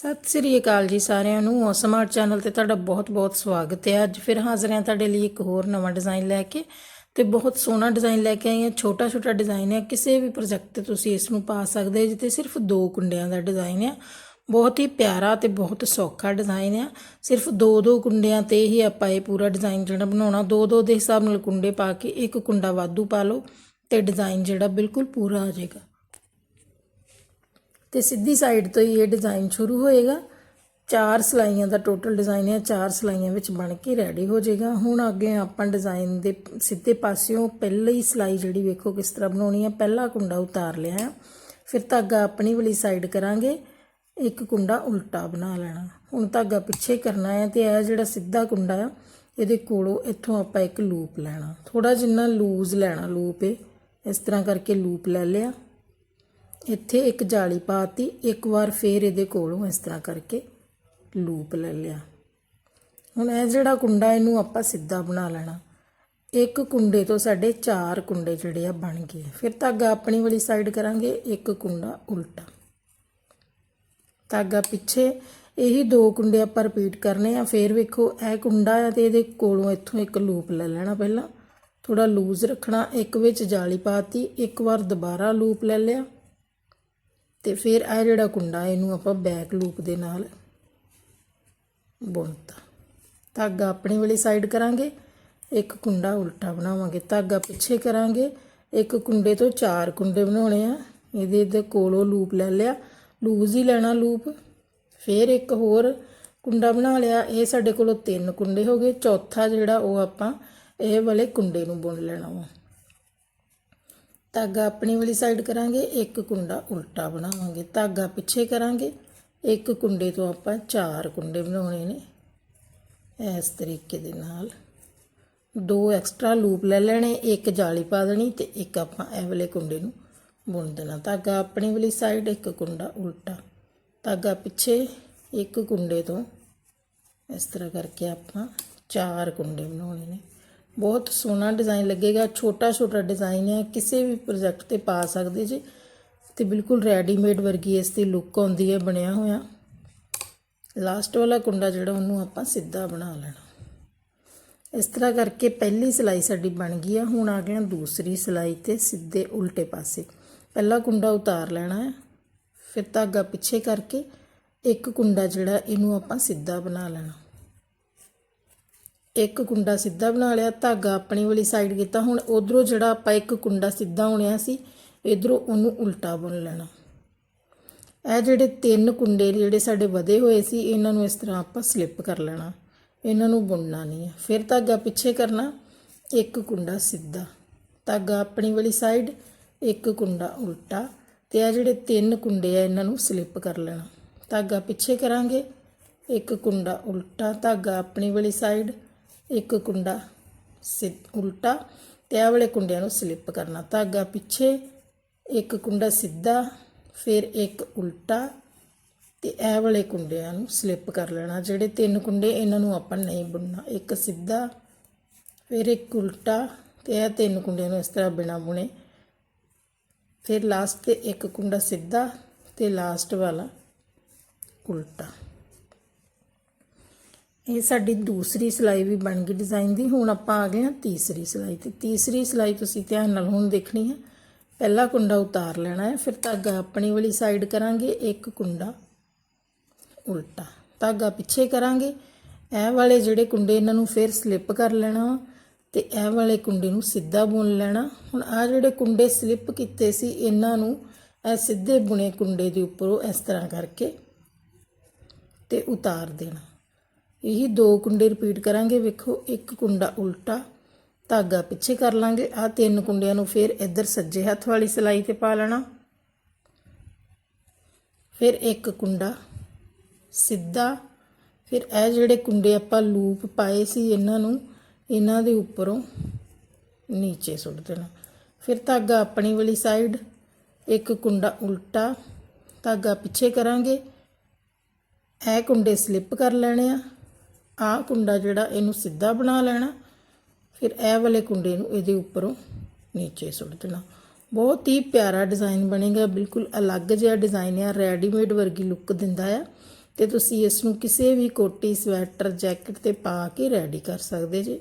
ਸਤਿ ਸ੍ਰੀ ਅਕਾਲ ਜੀ ਸਾਰਿਆਂ ਨੂੰ। ਸਮਾਰਟ ਚੈਨਲ ਤੇ ਤੁਹਾਡਾ ਬਹੁਤ-ਬਹੁਤ ਸਵਾਗਤ ਹੈ। ਅੱਜ ਫਿਰ ਹਾਜ਼ਰ ਹਾਂ ਤੁਹਾਡੇ ਲਈ ਇੱਕ ਹੋਰ ਨਵਾਂ ਡਿਜ਼ਾਈਨ ਲੈ ਕੇ ਤੇ ਬਹੁਤ ਸੋਹਣਾ ਡਿਜ਼ਾਈਨ ਲੈ ਕੇ ਆਈ ਹਾਂ। ਛੋਟਾ-ਛੋਟਾ ਡਿਜ਼ਾਈਨ ਹੈ। ਕਿਸੇ ਵੀ ਪ੍ਰੋਜੈਕਟ ਤੇ ਤੁਸੀਂ ਇਸ ਨੂੰ ਪਾ ਸਕਦੇ ਹੋ। ਜਿੱਤੇ ਸਿਰਫ ਦੋ ਕੁੰਡਿਆਂ ਦਾ ਡਿਜ਼ਾਈਨ ਹੈ। ਬਹੁਤ ਹੀ ਪਿਆਰਾ ਤੇ ਬਹੁਤ ਸੌਖਾ ਡਿਜ਼ਾਈਨ ਹੈ। ਸਿਰਫ ਦੋ ਦੋ ਕੁੰਡਿਆਂ ਤੇ ਹੀ ਆਪਾਂ ਇਹ ਪੂਰਾ ਡਿਜ਼ਾਈਨ ਜਿਹੜਾ ਬਣਾਉਣਾ, ਦੋ ਦੋ ਦੇ ਹਿਸਾਬ ਨਾਲ ਕੁੰਡੇ ਪਾ ਕੇ ਇੱਕ ਕੁੰਡਾ ਵਾਧੂ ਪਾ ਲਓ ਤੇ ਡਿਜ਼ਾਈਨ ਜਿਹੜਾ ਬਿਲਕੁਲ ਪੂਰਾ ਆ ਜਾਏਗਾ। ਤੇ ਸਿੱਧੀ ਸਾਈਡ ਤੋਂ ਹੀ ਇਹ ਡਿਜ਼ਾਈਨ ਸ਼ੁਰੂ ਹੋਏਗਾ। ਚਾਰ ਸਲਾਈਆਂ ਦਾ ਟੋਟਲ ਡਿਜ਼ਾਈਨ ਹੈ, ਚਾਰ ਸਲਾਈਆਂ ਵਿੱਚ ਬਣ ਕੇ ਰੈਡੀ ਹੋ ਜਾਏਗਾ। ਹੁਣ ਅੱਗੇ ਆਪਾਂ ਡਿਜ਼ਾਈਨ ਦੇ ਸਿੱਧੇ ਪਾਸਿਓਂ ਪਹਿਲੀ ਹੀ ਸਲਾਈ ਜਿਹੜੀ ਵੇਖੋ ਕਿਸ ਤਰ੍ਹਾਂ ਬਣਾਉਣੀ ਹੈ। ਪਹਿਲਾ ਕੁੰਡਾ ਉਤਾਰ ਲਿਆ ਹੈ। ਫਿਰ ਧਾਗਾ ਆਪਣੀ ਵਾਲੀ ਸਾਈਡ ਕਰਾਂਗੇ। ਇੱਕ ਕੁੰਡਾ ਉਲਟਾ ਬਣਾ ਲੈਣਾ। ਹੁਣ ਧਾਗਾ ਪਿੱਛੇ ਕਰਨਾ ਹੈ ਤੇ ਇਹ ਜਿਹੜਾ ਸਿੱਧਾ ਕੁੰਡਾ ਆ, ਇਹਦੇ ਕੋਲੋਂ ਇੱਥੋਂ ਆਪਾਂ ਇੱਕ ਲੂਪ ਲੈਣਾ। ਥੋੜਾ ਜਿੰਨਾ ਲੂਜ਼ ਲੈਣਾ ਲੂਪ ਇਸ ਤਰ੍ਹਾਂ ਕਰਕੇ ਲੂਪ ਲੈ ਲਿਆ। ਇੱਥੇ ਇੱਕ ਜਾਲੀ ਪਾਤੀ, ਇੱਕ ਵਾਰ ਫੇਰ ਇਹਦੇ ਕੋਲੋਂ ਇਸ ਤਰ੍ਹਾਂ ਕਰਕੇ ਲੂਪ ਲੈ ਲਿਆ। ਹੁਣ ਇਹ ਜਿਹੜਾ ਕੁੰਡਾ, ਇਹਨੂੰ ਆਪਾਂ ਸਿੱਧਾ ਬਣਾ ਲੈਣਾ। ਇੱਕ ਕੁੰਡੇ ਤੋਂ ਸਾਡੇ ਚਾਰ ਕੁੰਡੇ ਜਿਹੜੇ ਆ ਬਣ ਗਏ। ਫਿਰ ਧਾਗਾ ਆਪਣੀ ਵਾਲੀ ਸਾਈਡ ਕਰਾਂਗੇ, ਇੱਕ ਕੁੰਡਾ ਉਲਟਾ। ਧਾਗਾ ਪਿੱਛੇ, ਇਹੀ ਦੋ ਕੁੰਡੇ ਆਪਾਂ ਰਿਪੀਟ ਕਰਨੇ ਆ। ਫੇਰ ਵੇਖੋ, ਇਹ ਕੁੰਡਾ ਆ ਤੇ ਇਹਦੇ ਕੋਲੋਂ ਇੱਥੋਂ ਇੱਕ ਲੂਪ ਲੈ ਲੈਣਾ ਪਹਿਲਾਂ। ਥੋੜਾ ਲੂਜ਼ ਰੱਖਣਾ, ਇੱਕ ਵਿੱਚ ਜਾਲੀ ਪਾਤੀ, ਇੱਕ ਵਾਰ ਦੁਬਾਰਾ ਲੂਪ ਲੈ ਲਿਆ। ਤੇ ਫਿਰ ਇਹ ਜਿਹੜਾ ਕੁੰਡਾ, ਇਹਨੂੰ ਆਪਾਂ ਬੈਕ ਲੂਪ ਦੇ ਨਾਲ ਬੁਣਤਾ। ਧਾਗਾ ਆਪਣੀ ਵਾਲੀ ਸਾਈਡ ਕਰਾਂਗੇ, ਇੱਕ ਕੁੰਡਾ ਉਲਟਾ ਬਣਾਵਾਂਗੇ। ਧਾਗਾ ਪਿੱਛੇ ਕਰਾਂਗੇ, ਇੱਕ ਕੁੰਡੇ ਤੋਂ ਚਾਰ ਕੁੰਡੇ ਬਣਾਉਣੇ ਆ। ਇਹਦੇ ਦੇ ਕੋਲੋਂ ਲੂਪ ਲੈ ਲਿਆ। ਲੂਜ਼ ਹੀ ਲੈਣਾ ਲੂਪ ਫਿਰ ਇੱਕ ਹੋਰ ਕੁੰਡਾ ਬਣਾ ਲਿਆ। ਇਹ ਸਾਡੇ ਕੋਲੋਂ ਤਿੰਨ ਕੁੰਡੇ ਹੋ ਗਏ। ਚੌਥਾ ਜਿਹੜਾ ਉਹ ਆਪਾਂ ਇਹ ਵਾਲੇ ਕੁੰਡੇ ਨੂੰ ਬੁਣ ਲੈਣਾ ਵਾ। ਧਾਗਾ ਆਪਣੀ ਵਾਲੀ ਸਾਈਡ ਕਰਾਂਗੇ, ਇੱਕ ਕੁੰਡਾ ਉਲਟਾ ਬਣਾਵਾਂਗੇ, ਧਾਗਾ ਪਿੱਛੇ ਕਰਾਂਗੇ, ਇੱਕ ਕੁੰਡੇ ਤੋਂ ਆਪਾਂ ਚਾਰ ਕੁੰਡੇ ਬਣਾਉਣੇ ਨੇ ਇਸ ਤਰੀਕੇ ਦੇ ਨਾਲ। ਦੋ ਐਕਸਟਰਾ ਲੂਪ ਲੈ ਲੈਣੇ, ਇੱਕ ਜਾਲੀ ਪਾ ਦੇਣੀ ਤੇ ਇੱਕ ਆਪਾਂ ਇਹ ਵਾਲੇ ਕੁੰਡੇ ਨੂੰ ਬੁਣ ਦੇਣਾ। ਧਾਗਾ ਆਪਣੀ ਵਾਲੀ ਸਾਈਡ ਇੱਕ ਕੁੰਡਾ ਉਲਟਾ। ਧਾਗਾ ਪਿੱਛੇ ਇੱਕ ਕੁੰਡੇ ਤੋਂ ਇਸ ਤਰ੍ਹਾਂ ਕਰਕੇ ਆਪਾਂ ਚਾਰ ਕੁੰਡੇ ਬਣਾਉਣੇ ਨੇ। ਬਹੁਤ ਸੋਹਣਾ ਡਿਜ਼ਾਈਨ ਲੱਗੇਗਾ ਛੋਟਾ ਛੋਟਾ ਡਿਜ਼ਾਈਨ ਹੈ, ਕਿਸੇ ਵੀ ਪ੍ਰੋਜੈਕਟ ਤੇ ਪਾ ਸਕਦੇ ਜੀ। ਤੇ ਬਿਲਕੁਲ ਰੈਡੀਮੇਡ ਵਰਗੀ ਇਸ ਦੀ ਲੁੱਕ ਆਉਂਦੀ ਹੈ, ਬਣਿਆ ਹੋਇਆ। ਲਾਸਟ ਵਾਲਾ ਕੁੰਡਾ ਜਿਹੜਾ ਉਹਨੂੰ ਆਪਾਂ ਸਿੱਧਾ ਬਣਾ ਲੈਣਾ। ਇਸ ਤਰ੍ਹਾਂ ਕਰਕੇ ਪਹਿਲੀ ਸਿਲਾਈ ਸਾਡੀ ਬਣ ਗਈ ਆ ਹੁਣ ਆ ਗਿਆ ਦੂਸਰੀ ਸਿਲਾਈ ਤੇ ਸਿੱਧੇ ਉਲਟੇ ਪਾਸੇ। ਪਹਿਲਾ ਕੁੰਡਾ ਉਤਾਰ ਲੈਣਾ ਹੈ, ਫਿਰ ਧਾਗਾ ਪਿੱਛੇ ਕਰਕੇ ਇੱਕ ਕੁੰਡਾ ਜਿਹੜਾ ਇਹਨੂੰ ਆਪਾਂ ਸਿੱਧਾ ਬਣਾ ਲੈਣਾ। ਇੱਕ ਕੁੰਡਾ ਸਿੱਧਾ ਬਣਾ ਲਿਆ, ਧਾਗਾ ਆਪਣੀ ਵਾਲੀ ਸਾਈਡ ਕੀਤਾ। ਹੁਣ ਉਧਰੋਂ ਜਿਹੜਾ ਆਪਾਂ ਇੱਕ ਕੁੰਡਾ ਸਿੱਧਾ ਹੋਣਿਆ ਸੀ, ਇਧਰੋਂ ਉਹਨੂੰ ਉਲਟਾ ਬੁਣ ਲੈਣਾ। ਇਹ ਜਿਹੜੇ ਤਿੰਨ ਕੁੰਡੇ ਜਿਹੜੇ ਸਾਡੇ ਵਧੇ ਹੋਏ ਸੀ, ਇਹਨਾਂ ਨੂੰ ਇਸ ਤਰ੍ਹਾਂ ਆਪਾਂ ਸਲਿੱਪ ਕਰ ਲੈਣਾ। ਇਹਨਾਂ ਨੂੰ ਬੁਣਨਾ ਨਹੀਂ ਹੈ ਫਿਰ ਧਾਗਾ ਪਿੱਛੇ ਕਰਨਾ, ਇੱਕ ਕੁੰਡਾ ਸਿੱਧਾ। ਧਾਗਾ ਆਪਣੀ ਵਾਲੀ ਸਾਈਡ ਇੱਕ ਕੁੰਡਾ ਉਲਟਾ। ਤੇ ਇਹ ਜਿਹੜੇ ਤਿੰਨ ਕੁੰਡੇ ਆ, ਇਹਨਾਂ ਨੂੰ ਸਲਿੱਪ ਕਰ ਲੈਣਾ। ਧਾਗਾ ਪਿੱਛੇ ਕਰਾਂਗੇ, ਇੱਕ ਕੁੰਡਾ ਉਲਟਾ। ਧਾਗਾ ਆਪਣੀ ਵਾਲੀ ਸਾਈਡ ਇੱਕ ਕੁੰਡਾ ਸਿ ਉਲਟਾ ਤੇ ਇਹ ਵਾਲੇ ਕੁੰਡਿਆਂ ਨੂੰ ਸਲਿੱਪ ਕਰਨਾ। ਧਾਗਾ ਪਿੱਛੇ, ਇੱਕ ਕੁੰਡਾ ਸਿੱਧਾ, ਫਿਰ ਇੱਕ ਉਲਟਾ ਤੇ ਇਹ ਵਾਲੇ ਕੁੰਡਿਆਂ ਨੂੰ ਸਲਿੱਪ ਕਰ ਲੈਣਾ। ਜਿਹੜੇ ਤਿੰਨ ਕੁੰਡੇ ਇਹਨਾਂ ਨੂੰ ਆਪਾਂ ਨਹੀਂ ਬੁਣਨਾ। ਇੱਕ ਸਿੱਧਾ, ਫਿਰ ਇੱਕ ਉਲਟਾ ਤੇ ਇਹ ਤਿੰਨ ਕੁੰਡਿਆਂ ਨੂੰ ਇਸ ਤਰ੍ਹਾਂ ਬਿਨਾ ਬੁਣੇ। ਫਿਰ ਲਾਸਟ ਤੇ ਇੱਕ ਕੁੰਡਾ ਸਿੱਧਾ ਤੇ ਲਾਸਟ ਵਾਲਾ ਉਲਟਾ। ਇਹ ਸਾਡੀ ਦੂਸਰੀ ਸਿਲਾਈ ਵੀ ਬਣ ਗਈ ਡਿਜ਼ਾਈਨ ਦੀ। ਹੁਣ ਆਪਾਂ ਆ ਗਏ ਹਾਂ ਤੀਸਰੀ ਸਿਲਾਈ ਤੇ। ਤੀਸਰੀ ਸਿਲਾਈ ਤੁਸੀਂ ਧਿਆਨ ਨਾਲ ਹੁਣ ਦੇਖਣੀ ਹੈ। ਪਹਿਲਾ ਕੁੰਡਾ ਉਤਾਰ ਲੈਣਾ ਹੈ। ਫਿਰ ਧਾਗਾ ਆਪਣੀ ਵਾਲੀ ਸਾਈਡ ਕਰਾਂਗੇ, ਇੱਕ ਕੁੰਡਾ ਉਲਟਾ। ਧਾਗਾ ਪਿੱਛੇ ਕਰਾਂਗੇ। ਇਹ ਵਾਲੇ ਜਿਹੜੇ ਕੁੰਡੇ ਇਹਨਾਂ ਨੂੰ ਫਿਰ ਸਲਿੱਪ ਕਰ ਲੈਣਾ ਤੇ ਇਹ ਵਾਲੇ ਕੁੰਡੇ ਨੂੰ ਸਿੱਧਾ ਬੁਣ ਲੈਣਾ। ਹੁਣ ਆ ਜਿਹੜੇ ਕੁੰਡੇ ਸਲਿੱਪ ਕੀਤੇ ਸੀ, ਇਹਨਾਂ ਨੂੰ ਇਹ ਸਿੱਧੇ ਬੁਣੇ ਕੁੰਡੇ ਦੇ ਉੱਪਰੋਂ ਇਸ ਤਰ੍ਹਾਂ ਕਰਕੇ ਤੇ ਉਤਾਰ ਦੇਣਾ। ਇਹੀ ਦੋ ਕੁੰਡੇ ਰਿਪੀਟ ਕਰਾਂਗੇ, ਵੇਖੋ, ਇੱਕ ਕੁੰਡਾ ਉਲਟਾ, ਧਾਗਾ ਪਿੱਛੇ ਕਰ ਲਾਂਗੇ ਆ ਤਿੰਨ ਕੁੰਡਿਆਂ ਨੂੰ ਫਿਰ ਇੱਧਰ ਸੱਜੇ ਹੱਥ ਵਾਲੀ ਸਲਾਈ ਤੇ ਪਾ ਲੈਣਾ। ਫਿਰ ਇੱਕ ਕੁੰਡਾ ਸਿੱਧਾ, ਫਿਰ ਇਹ ਜਿਹੜੇ ਕੁੰਡੇ ਆਪਾਂ ਲੂਪ ਪਾਏ ਸੀ ਇਹਨਾਂ ਨੂੰ, ਇਹਨਾਂ ਦੇ ਉੱਪਰੋਂ ਨੀਚੇ ਸੁੱਟ ਦੇਣਾ। ਫਿਰ ਧਾਗਾ ਆਪਣੀ ਵਾਲੀ ਸਾਈਡ ਇੱਕ ਕੁੰਡਾ ਉਲਟਾ, ਧਾਗਾ ਪਿੱਛੇ ਕਰਾਂਗੇ, ਇਹ ਕੁੰਡੇ ਸਲਿੱਪ ਕਰ ਲੈਣੇ ਆ। ਆਹ ਕੁੰਡਾ ਜਿਹੜਾ ਇਹਨੂੰ ਸਿੱਧਾ ਬਣਾ ਲੈਣਾ, ਫਿਰ ਇਹ ਵਾਲੇ ਕੁੰਡੇ ਨੂੰ ਇਹਦੇ ਉੱਪਰੋਂ ਨੀਚੇ ਸੁੱਟ ਦੇਣਾ। ਬਹੁਤ ਹੀ ਪਿਆਰਾ ਡਿਜ਼ਾਈਨ ਬਣੇਗਾ, ਬਿਲਕੁਲ ਅਲੱਗ ਜਿਹਾ ਡਿਜ਼ਾਈਨ ਹੈ ਰੈਡੀਮੇਡ ਵਰਗੀ ਲੁੱਕ ਦਿੰਦਾ ਆ। ਤੇ ਤੁਸੀਂ ਇਸ ਨੂੰ ਕਿਸੇ ਵੀ ਕੋਟੀ, ਸਵੈਟਰ, ਜੈਕਟ ਤੇ ਪਾ ਕੇ ਰੈਡੀ ਕਰ ਸਕਦੇ ਜੀ।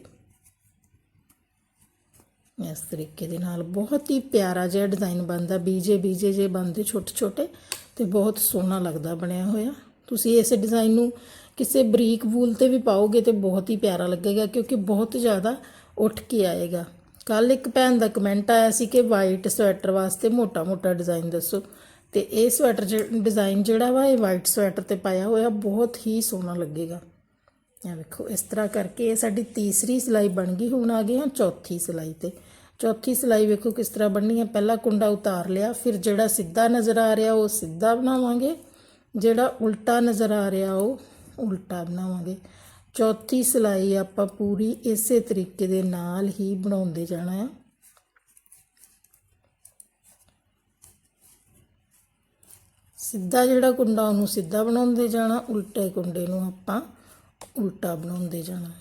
ਇਸ ਤਰੀਕੇ ਦੇ ਨਾਲ ਬਹੁਤ ਹੀ ਪਿਆਰਾ ਜਿਹਾ ਡਿਜ਼ਾਈਨ ਬਣਦਾ ਬੀਜੇ ਬੀਜੇ ਜੇ ਬਣਦੇ ਛੋਟੇ ਛੋਟੇ ਤੇ ਬਹੁਤ ਸੋਹਣਾ ਲੱਗਦਾ, ਬਣਿਆ ਹੋਇਆ। ਤੁਸੀਂ ਇਸ ਡਿਜ਼ਾਈਨ ਨੂੰ ਕਿਸੇ ਬਰੀਕ ਵੂਲ ਤੇ ਵੀ ਪਾਓਗੇ ਤੇ ਬਹੁਤ ਹੀ ਪਿਆਰਾ ਲੱਗੇਗਾ, ਕਿਉਂਕਿ ਬਹੁਤ ਜ਼ਿਆਦਾ ਉੱਠ ਕੇ ਆਏਗਾ। ਕੱਲ ਇੱਕ ਭੈਣ ਦਾ ਕਮੈਂਟ ਆਇਆ ਸੀ ਕਿ ਵਾਈਟ ਸਵੈਟਰ ਵਾਸਤੇ ਮੋਟਾ ਮੋਟਾ ਡਿਜ਼ਾਈਨ ਦੱਸੋ। ਤੇ ਇਹ ਸਵੈਟਰ ਡਿਜ਼ਾਈਨ ਜਿਹੜਾ ਵਾ, ਇਹ ਵਾਈਟ ਸਵੈਟਰ ਤੇ ਪਾਇਆ ਹੋਇਆ, ਬਹੁਤ ਹੀ ਸੋਹਣਾ ਲੱਗੇਗਾ। ਇਹ ਵੇਖੋ, ਇਸ ਤਰ੍ਹਾਂ ਕਰਕੇ ਇਹ ਸਾਡੀ ਤੀਸਰੀ ਸਿਲਾਈ ਬਣ ਗਈ, ਹੁਣ ਆ ਗਏ ਹਾਂ ਚੌਥੀ ਸਿਲਾਈ ਤੇ। ਚੌਥੀ ਸਿਲਾਈ ਵੇਖੋ ਕਿਸ ਤਰ੍ਹਾਂ ਬਣਨੀ ਹੈ, ਪਹਿਲਾ ਕੁੰਡਾ ਉਤਾਰ ਲਿਆ, ਫਿਰ ਜਿਹੜਾ ਸਿੱਧਾ ਨਜ਼ਰ ਆ ਰਿਹਾ, ਉਹ ਸਿੱਧਾ ਬਣਾਵਾਂਗੇ। ਜਿਹੜਾ ਉਲਟਾ ਨਜ਼ਰ ਆ ਰਿਹਾ, ਉਹ ਉਲਟਾ ਬਣਾਵਾਂਗੇ। ਚੌਥੀ ਸਿਲਾਈ ਆਪਾਂ ਪੂਰੀ ਇਸੇ ਤਰੀਕੇ ਦੇ ਨਾਲ ਹੀ ਬਣਾਉਂਦੇ ਜਾਣਾ ਹੈ। ਸਿੱਧਾ ਜਿਹੜਾ ਕੁੰਡਾ, ਉਹਨੂੰ ਸਿੱਧਾ ਬਣਾਉਂਦੇ ਜਾਣਾ, ਉਲਟੇ ਕੁੰਡੇ ਨੂੰ ਆਪਾਂ ਉਲਟਾ ਬਣਾਉਂਦੇ ਜਾਣਾ।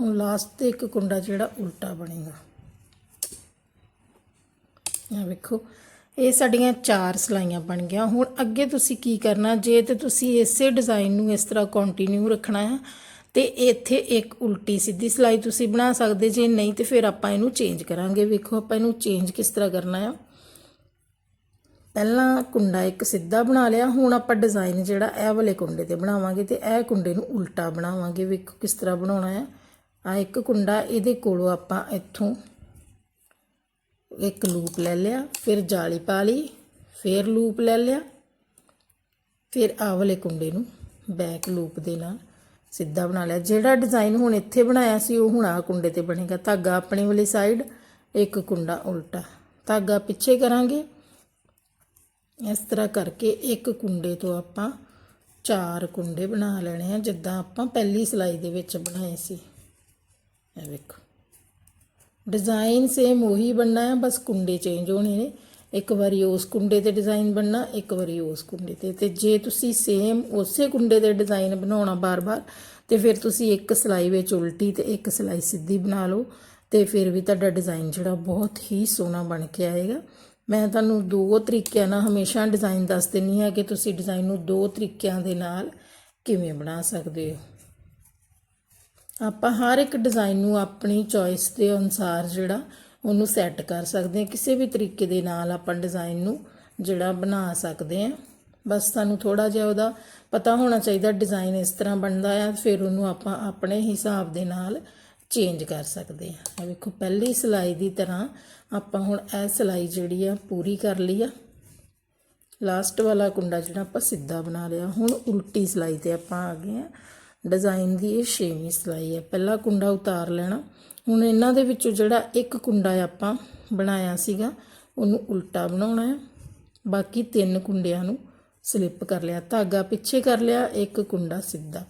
ਹੁਣ ਲਾਸਟ ਤੇ ਇੱਕ ਕੁੰਡਾ ਜਿਹੜਾ ਉਲਟਾ ਬਣੇਗਾ। ਇਹ ਵੇਖੋ, ਇਹ ਸਾਡੀਆਂ ਚਾਰ ਸਲਾਈਆਂ ਬਣ ਗਈਆਂ। ਹੁਣ ਅੱਗੇ ਤੁਸੀਂ ਕੀ ਕਰਨਾ? ਜੇ ਤੇ ਤੁਸੀਂ ਇਸੇ ਡਿਜ਼ਾਈਨ ਨੂੰ ਇਸ ਤਰ੍ਹਾਂ ਕੰਟੀਨਿਊ ਰੱਖਣਾ ਹੈ, ਤੇ ਇੱਥੇ ਇੱਕ ਉਲਟੀ ਸਿੱਧੀ ਸਲਾਈ ਤੁਸੀਂ ਬਣਾ ਸਕਦੇ। ਜੇ ਨਹੀਂ, ਤੇ ਫਿਰ ਆਪਾਂ ਇਹਨੂੰ ਚੇਂਜ ਕਰਾਂਗੇ। ਵੇਖੋ, ਆਪਾਂ ਇਹਨੂੰ ਚੇਂਜ ਕਿਸ ਤਰ੍ਹਾਂ ਕਰਨਾ ਆ ਪਹਿਲਾਂ ਕੁੰਡਾ ਇੱਕ ਸਿੱਧਾ ਬਣਾ ਲਿਆ। ਹੁਣ ਆਪਾਂ ਡਿਜ਼ਾਈਨ ਜਿਹੜਾ, ਇਹ ਵਾਲੇ ਕੁੰਡੇ ਤੇ ਬਣਾਵਾਂਗੇ ਤੇ ਇਹ ਕੁੰਡੇ ਨੂੰ ਉਲਟਾ ਬਣਾਵਾਂਗੇ। ਵੇਖੋ ਕਿਸ ਤਰ੍ਹਾਂ ਬਣਾਉਣਾ ਹੈ। ਆ ਇੱਕ ਕੁੰਡਾ, ਇਹਦੇ ਕੋਲੋਂ ਆਪਾਂ ਇੱਥੋਂ ਇੱਕ ਲੂਪ ਲੈ ਲਿਆ, ਫਿਰ ਜਾਲੀ ਪਾ ਲਈ, ਫਿਰ ਲੂਪ ਲੈ ਲਿਆ, ਫਿਰ ਆਹ ਵਾਲੇ ਕੁੰਡੇ ਨੂੰ ਬੈਕ ਲੂਪ ਦੇ ਨਾਲ ਸਿੱਧਾ ਬਣਾ ਲਿਆ। ਜਿਹੜਾ ਡਿਜ਼ਾਈਨ ਹੁਣ ਇੱਥੇ ਬਣਾਇਆ ਸੀ, ਉਹ ਹੁਣ ਆਹ ਕੁੰਡੇ ਤੇ ਬਣੇਗਾ। ਧਾਗਾ ਆਪਣੇ ਵਾਲੀ ਸਾਈਡ ਇੱਕ ਕੁੰਡਾ ਉਲਟਾ। ਧਾਗਾ ਪਿੱਛੇ ਕਰਾਂਗੇ। ਇਸ ਤਰ੍ਹਾਂ ਕਰਕੇ ਇੱਕ ਕੁੰਡੇ ਤੋਂ ਆਪਾਂ ਚਾਰ ਕੁੰਡੇ ਬਣਾ ਲੈਣੇ ਆ, ਜਿੱਦਾਂ ਆਪਾਂ ਪਹਿਲੀ ਸਿਲਾਈ ਦੇ ਵਿੱਚ ਬਣਾਏ ਸੀ। ਇਹ ਵੇਖੋ। ਡਿਜ਼ਾਈਨ ਸੇਮ ਉਹੀ ਬਣਨਾ ਹੈ ਬਸ ਕੁੰਡੇ ਚੇਂਜ ਹੋਣੇ ਨੇ ਇੱਕ ਵਾਰੀ ਉਸ ਕੁੰਡੇ ਤੇ ਡਿਜ਼ਾਈਨ ਬਣਨਾ ਇੱਕ ਵਾਰੀ ਉਸ ਕੁੰਡੇ ਤੇ ਤੇ ਜੇ ਤੁਸੀਂ ਸੇਮ ਉਸੇ ਕੁੰਡੇ ਦੇ ਡਿਜ਼ਾਈਨ ਬਣਾਉਣਾ ਬਾਰ-ਬਾਰ ਤੇ ਫਿਰ ਤੁਸੀਂ ਇੱਕ ਸਿਲਾਈ ਵਿੱਚ ਉਲਟੀ ਤੇ ਇੱਕ ਸਿਲਾਈ ਸਿੱਧੀ ਬਣਾ ਲਓ ਤੇ ਫਿਰ ਵੀ ਤੁਹਾਡਾ ਡਿਜ਼ਾਈਨ ਜਿਹੜਾ ਬਹੁਤ ਹੀ ਸੋਹਣਾ ਬਣ ਕੇ ਆਏਗਾ ਮੈਂ ਤੁਹਾਨੂੰ ਦੋ ਤਰੀਕਿਆਂ ਨਾਲ ਹਮੇਸ਼ਾ ਡਿਜ਼ਾਈਨ ਦੱਸ ਦਿੰਨੀ ਆ ਕਿ ਤੁਸੀਂ ਡਿਜ਼ਾਈਨ ਨੂੰ ਦੋ ਤਰੀਕਿਆਂ ਦੇ ਨਾਲ ਕਿਵੇਂ ਬਣਾ ਸਕਦੇ ਹੋ ਆਪਾਂ ਹਰ ਇੱਕ ਡਿਜ਼ਾਈਨ ਨੂੰ ਆਪਣੀ ਚੋਇਸ ਦੇ ਅਨੁਸਾਰ ਜਿਹੜਾ ਉਹਨੂੰ ਸੈੱਟ ਕਰ ਸਕਦੇ ਹਾਂ। ਕਿਸੇ ਵੀ ਤਰੀਕੇ ਦੇ ਨਾਲ ਆਪਾਂ ਡਿਜ਼ਾਈਨ ਨੂੰ ਜਿਹੜਾ ਬਣਾ ਸਕਦੇ ਹਾਂ। ਬਸ ਤੁਹਾਨੂੰ ਥੋੜਾ ਜਿਹਾ ਉਹਦਾ ਪਤਾ ਹੋਣਾ ਚਾਹੀਦਾ ਡਿਜ਼ਾਈਨ ਇਸ ਤਰ੍ਹਾਂ ਬਣਦਾ ਆ, ਫਿਰ ਉਹਨੂੰ ਆਪਾਂ ਆਪਣੇ ਹਿਸਾਬ ਦੇ ਨਾਲ ਚੇਂਜ ਕਰ ਸਕਦੇ ਹਾਂ। ਇਹ ਵੇਖੋ, ਪਹਿਲੀ ਸਿਲਾਈ ਦੀ ਤਰ੍ਹਾਂ ਆਪਾਂ ਹੁਣ ਇਹ ਸਿਲਾਈ ਜਿਹੜੀ ਆ ਪੂਰੀ ਕਰ ਲਈ ਆ। ਲਾਸਟ ਵਾਲਾ ਕੁੰਡਾ ਜਿਹੜਾ ਆਪਾਂ ਸਿੱਧਾ ਬਣਾ ਲਿਆ। ਹੁਣ ਉਲਟੀ ਸਿਲਾਈ ਤੇ ਆਪਾਂ ਆ ਗਏ ਆ ਡਿਜ਼ਾਈਨ ਦੀ ਇਹ ਛੇਵੀਂ ਸਿਲਾਈ ਹੈ। ਪਹਿਲਾ ਕੁੰਡਾ ਉਤਾਰ ਲੈਣਾ। ਹੁਣ ਇਹਨਾਂ ਦੇ ਵਿੱਚੋਂ ਜਿਹੜਾ ਇੱਕ ਕੁੰਡਾ ਆਪਾਂ ਬਣਾਇਆ ਸੀਗਾ, ਉਹਨੂੰ ਉਲਟਾ ਬਣਾਉਣਾ ਹੈ। ਬਾਕੀ ਤਿੰਨ ਕੁੰਡਿਆਂ ਨੂੰ ਸਲਿੱਪ ਕਰ ਲਿਆ। ਧਾਗਾ ਪਿੱਛੇ ਕਰ ਲਿਆ, ਇੱਕ ਕੁੰਡਾ ਸਿੱਧਾ।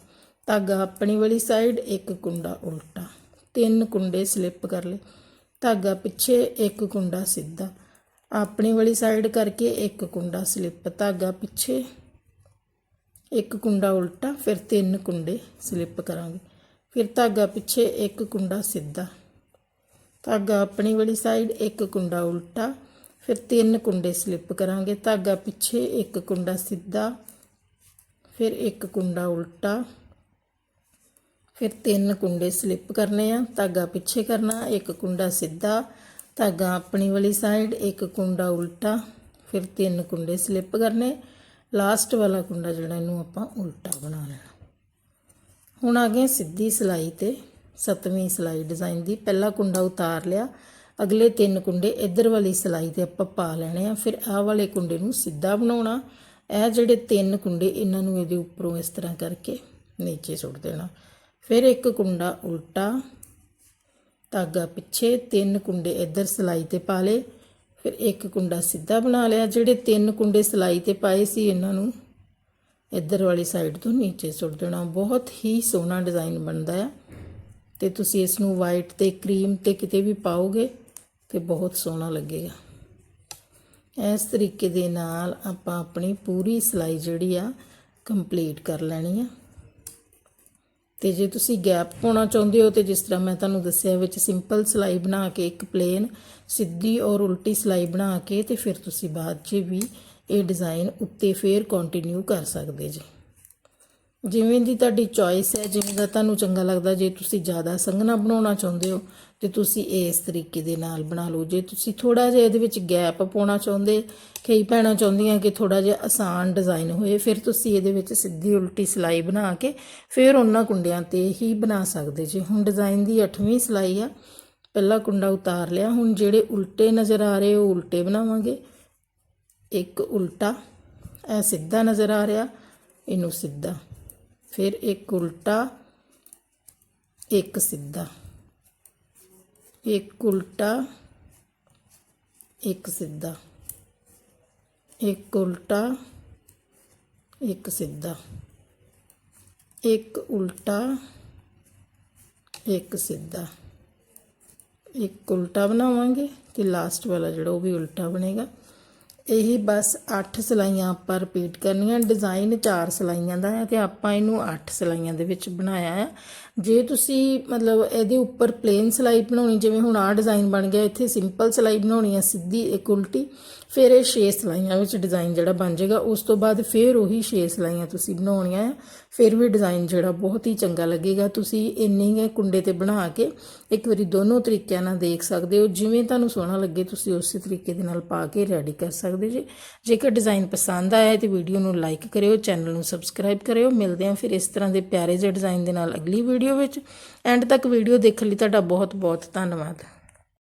ਧਾਗਾ ਆਪਣੀ ਵਾਲੀ ਸਾਈਡ ਇੱਕ ਕੁੰਡਾ ਉਲਟਾ। ਤਿੰਨ ਕੁੰਡੇ ਸਲਿੱਪ ਕਰ ਲਏ। ਧਾਗਾ ਪਿੱਛੇ, ਇੱਕ ਕੁੰਡਾ ਸਿੱਧਾ। ਆਪਣੀ ਵਾਲੀ ਸਾਈਡ ਕਰਕੇ ਇੱਕ ਕੁੰਡਾ ਸਲਿੱਪ। ਧਾਗਾ ਪਿੱਛੇ ਇੱਕ ਕੁੰਡਾ ਉਲਟਾ, ਫਿਰ ਤਿੰਨ ਕੁੰਡੇ ਸਲਿੱਪ ਕਰਾਂਗੇ। ਫਿਰ ਧਾਗਾ ਪਿੱਛੇ ਇੱਕ ਕੁੰਡਾ ਸਿੱਧਾ। ਧਾਗਾ ਆਪਣੀ ਵਾਲੀ ਸਾਈਡ, ਇੱਕ ਕੁੰਡਾ ਉਲਟਾ, ਫਿਰ ਤਿੰਨ ਕੁੰਡੇ ਸਲਿੱਪ ਕਰਾਂਗੇ। ਧਾਗਾ ਪਿੱਛੇ ਇੱਕ ਕੁੰਡਾ ਸਿੱਧਾ, ਫਿਰ ਇੱਕ ਕੁੰਡਾ ਉਲਟਾ, ਫਿਰ ਤਿੰਨ ਕੁੰਡੇ ਸਲਿੱਪ ਕਰਨੇ ਆ। ਧਾਗਾ ਪਿੱਛੇ ਕਰਨਾ, ਇੱਕ ਕੁੰਡਾ ਸਿੱਧਾ। ਧਾਗਾ ਆਪਣੀ ਵਾਲੀ ਸਾਈਡ, ਇੱਕ ਕੁੰਡਾ ਉਲਟਾ, ਫਿਰ ਤਿੰਨ ਕੁੰਡੇ ਸਲਿੱਪ ਕਰਨੇ। ਲਾਸਟ ਵਾਲਾ ਕੁੰਡਾ ਜਿਹੜਾ ਇਹਨੂੰ ਆਪਾਂ ਉਲਟਾ ਬਣਾ ਲੈਣਾ। ਹੁਣ ਆ ਗਏ ਸਿੱਧੀ ਸਿਲਾਈ ਤੇ ਸੱਤਵੀਂ ਸਿਲਾਈ ਡਿਜ਼ਾਈਨ ਦੀ। ਪਹਿਲਾ ਕੁੰਡਾ ਉਤਾਰ ਲਿਆ। ਅਗਲੇ ਤਿੰਨ ਕੁੰਡੇ ਇੱਧਰ ਵਾਲੀ ਸਿਲਾਈ ਤੇ ਆਪਾਂ ਪਾ ਲੈਣੇ ਆ। ਫਿਰ ਆਹ ਵਾਲੇ ਕੁੰਡੇ ਨੂੰ ਸਿੱਧਾ ਬਣਾਉਣਾ। ਇਹ ਜਿਹੜੇ ਤਿੰਨ ਕੁੰਡੇ ਇਹਨਾਂ ਨੂੰ ਇਹਦੇ ਉੱਪਰੋਂ ਇਸ ਤਰ੍ਹਾਂ ਕਰਕੇ ਨੀਚੇ ਸੁੱਟ ਦੇਣਾ। ਫਿਰ ਇੱਕ ਕੁੰਡਾ ਉਲਟਾ। ਧਾਗਾ ਪਿੱਛੇ ਤਿੰਨ ਕੁੰਡੇ ਇੱਧਰ ਸਿਲਾਈ ਤੇ ਪਾ ਲਏ। ਫਿਰ ਇੱਕ ਕੁੰਡਾ ਸਿੱਧਾ ਬਣਾ ਲਿਆ। ਜਿਹੜੇ ਤਿੰਨ ਕੁੰਡੇ ਸਿਲਾਈ ਤੇ ਪਾਏ ਸੀ, ਇਹਨਾਂ ਨੂੰ ਇੱਧਰ ਵਾਲੀ ਸਾਈਡ ਤੋਂ ਨੀਚੇ ਸੁੱਟ ਦੇਣਾ। ਬਹੁਤ ਹੀ ਸੋਹਣਾ ਡਿਜ਼ਾਈਨ ਬਣਦਾ ਆ ਤੇ ਤੁਸੀਂ ਇਸ ਨੂੰ ਵਾਈਟ ਤੇ ਕਰੀਮ ਤੇ ਕਿਤੇ ਵੀ ਪਾਓਗੇ ਤੇ ਬਹੁਤ ਸੋਹਣਾ ਲੱਗੇਗਾ। ਇਸ ਤਰੀਕੇ ਦੇ ਨਾਲ ਆਪਾਂ ਆਪਣੀ ਪੂਰੀ ਸਿਲਾਈ ਜਿਹੜੀ ਆ ਕੰਪਲੀਟ ਕਰ ਲੈਣੀ ਆ। ਤੇ ਜੇ ਤੁਸੀਂ ਗੈਪ ਪਾਉਣਾ ਚਾਹੁੰਦੇ ਹੋ ਤੇ ਜਿਸ ਤਰ੍ਹਾਂ ਮੈਂ ਤੁਹਾਨੂੰ ਦੱਸਿਆ ਵਿੱਚ ਸਿੰਪਲ ਸਿਲਾਈ ਬਣਾ ਕੇ ਇੱਕ ਪਲੇਨ ਸਿੱਧੀ ਔਰ ਉਲਟੀ ਸਿਲਾਈ ਬਣਾ ਕੇ ਤੇ ਫਿਰ ਤੁਸੀਂ ਬਾਅਦ 'ਚ ਵੀ ਇਹ ਡਿਜ਼ਾਈਨ ਉੱਤੇ ਫੇਰ ਕੰਟੀਨਿਊ ਕਰ ਸਕਦੇ ਜੀ। ਜਿਵੇਂ ਦੀ ਤੁਹਾਡੀ ਚੋਇਸ ਹੈ, ਜਿਵੇਂ ਦਾ ਤੁਹਾਨੂੰ ਚੰਗਾ ਲੱਗਦਾ, ਜੇ ਤੁਸੀਂ ਜ਼ਿਆਦਾ ਸੰਘਣਾ ਬਣਾਉਣਾ ਚਾਹੁੰਦੇ ਹੋ, ਤੇ ਤੁਸੀਂ ਇਸ ਤਰੀਕੇ ਦੇ ਨਾਲ ਬਣਾ ਲਓ। ਜੇ ਤੁਸੀਂ ਥੋੜਾ ਜਿਹਾ ਇਹਦੇ ਵਿੱਚ ਗੈਪ ਪਾਉਣਾ ਚਾਹੁੰਦੇ, ਕਈ ਭੈਣਾਂ ਚਾਹੁੰਦੀਆਂ ਕਿ ਥੋੜਾ ਜਿਹਾ ਆਸਾਨ ਡਿਜ਼ਾਈਨ ਹੋਏ, ਫਿਰ ਤੁਸੀਂ ਇਹਦੇ ਵਿੱਚ ਸਿੱਧੀ ਉਲਟੀ ਸਿਲਾਈ ਬਣਾ ਕੇ ਫਿਰ ਉਹਨਾਂ ਕੁੰਡਿਆਂ ਤੇ ਹੀ ਬਣਾ ਸਕਦੇ ਜੇ। ਹੁਣ ਡਿਜ਼ਾਈਨ ਦੀ 8ਵੀਂ ਸਿਲਾਈ ਆ, ਪਹਿਲਾ ਕੁੰਡਾ ਉਤਾਰ ਲਿਆ, ਹੁਣ ਜਿਹੜੇ ਉਲਟੇ ਨਜ਼ਰ ਆ ਰਹੇ, ਉਹ ਉਲਟੇ ਬਣਾਵਾਂਗੇ। ਇੱਕ ਉਲਟਾ, ਇਹ ਸਿੱਧਾ ਨਜ਼ਰ ਆ ਰਿਹਾ, ਇਹਨੂੰ ਸਿੱਧਾ। ਫਿਰ ਇੱਕ ਉਲਟਾ ਇੱਕ ਸਿੱਧਾ ਇੱਕ ਉਲਟਾ ਇੱਕ ਸਿੱਧਾ ਇੱਕ ਉਲਟਾ ਇੱਕ ਸਿੱਧਾ ਇੱਕ ਉਲਟਾ ਇੱਕ ਸਿੱਧਾ ਇੱਕ ਉਲਟਾ ਬਣਾਵਾਂਗੇ ਤੇ ਲਾਸਟ ਵਾਲਾ ਜਿਹੜਾ ਉਹ ਵੀ ਉਲਟਾ ਬਣੇਗਾ ਇਹੀ ਬਸ 8 ਸਲਾਈਆਂ ਆਪਾਂ ਰਿਪੀਟ ਕਰਨੀਆਂ ਡਿਜ਼ਾਈਨ 4 ਸਲਾਈਆਂ ਦਾ ਹੈ ਤੇ ਆਪਾਂ ਇਹਨੂੰ 8 ਸਲਾਈਆਂ ਦੇ ਵਿੱਚ ਬਣਾਇਆ ਹੈ। ਜੇ ਤੁਸੀਂ ਮਤਲਬ ਇਹਦੇ ਉੱਪਰ ਪਲੇਨ ਸਲਾਈ ਬਣਾਉਣੀ, ਜਿਵੇਂ ਹੁਣ ਆਹ ਡਿਜ਼ਾਈਨ ਬਣ ਗਿਆ, ਇੱਥੇ ਸਿੰਪਲ ਸਲਾਈ ਬਣਾਉਣੀ ਹੈ, ਸਿੱਧੀ ਇੱਕ ਉਲਟੀ। ਫਿਰ ਇਹ 6 ਸਲਾਈਆਂ ਵਿੱਚ ਡਿਜ਼ਾਈਨ ਜਿਹੜਾ ਬਣ ਜਾਏਗਾ, ਉਸ ਤੋਂ ਬਾਅਦ ਫਿਰ ਉਹੀ 6 ਸਲਾਈਆਂ ਤੁਸੀਂ ਬਣਾਉਣੀਆਂ ਹੈ। ਫਿਰ ਵੀ ਡਿਜ਼ਾਈਨ ਜਿਹੜਾ ਬਹੁਤ ਹੀ ਚੰਗਾ ਲੱਗੇਗਾ। ਤੁਸੀਂ ਇੰਨੇ ਹੀ ਕੁੰਡੇ ਤੇ ਬਣਾ ਕੇ ਇੱਕ ਵਾਰੀ ਦੋਨੋਂ ਤਰੀਕਿਆਂ ਨਾਲ ਦੇਖ ਸਕਦੇ ਹੋ। ਜਿਵੇਂ ਤੁਹਾਨੂੰ ਸੋਹਣਾ ਲੱਗੇ, ਤੁਸੀਂ ਉਸੇ ਤਰੀਕੇ ਦੇ ਨਾਲ ਪਾ ਕੇ ਰੈਡੀ ਕਰ ਸਕਦੇ ਜੀ। ਜੇਕਰ ਡਿਜ਼ਾਈਨ ਪਸੰਦ ਆਇਆ ਤੇ ਵੀਡੀਓ ਨੂੰ ਲਾਈਕ ਕਰਿਓ ਚੈਨਲ ਨੂੰ ਸਬਸਕ੍ਰਾਈਬ ਕਰਿਓ। ਮਿਲਦੇ ਹਾਂ ਫਿਰ ਇਸ ਤਰ੍ਹਾਂ ਦੇ ਪਿਆਰੇ ਜਿਹੇ ਡਿਜ਼ਾਈਨ ਦੇ ਨਾਲ ਅਗਲੀ ਵੀਡੀਓ ਵਿੱਚ। ਐਂਡ ਤੱਕ ਵੀਡੀਓ ਦੇਖਣ ਲਈ ਤੁਹਾਡਾ ਬਹੁਤ ਬਹੁਤ ਧੰਨਵਾਦ।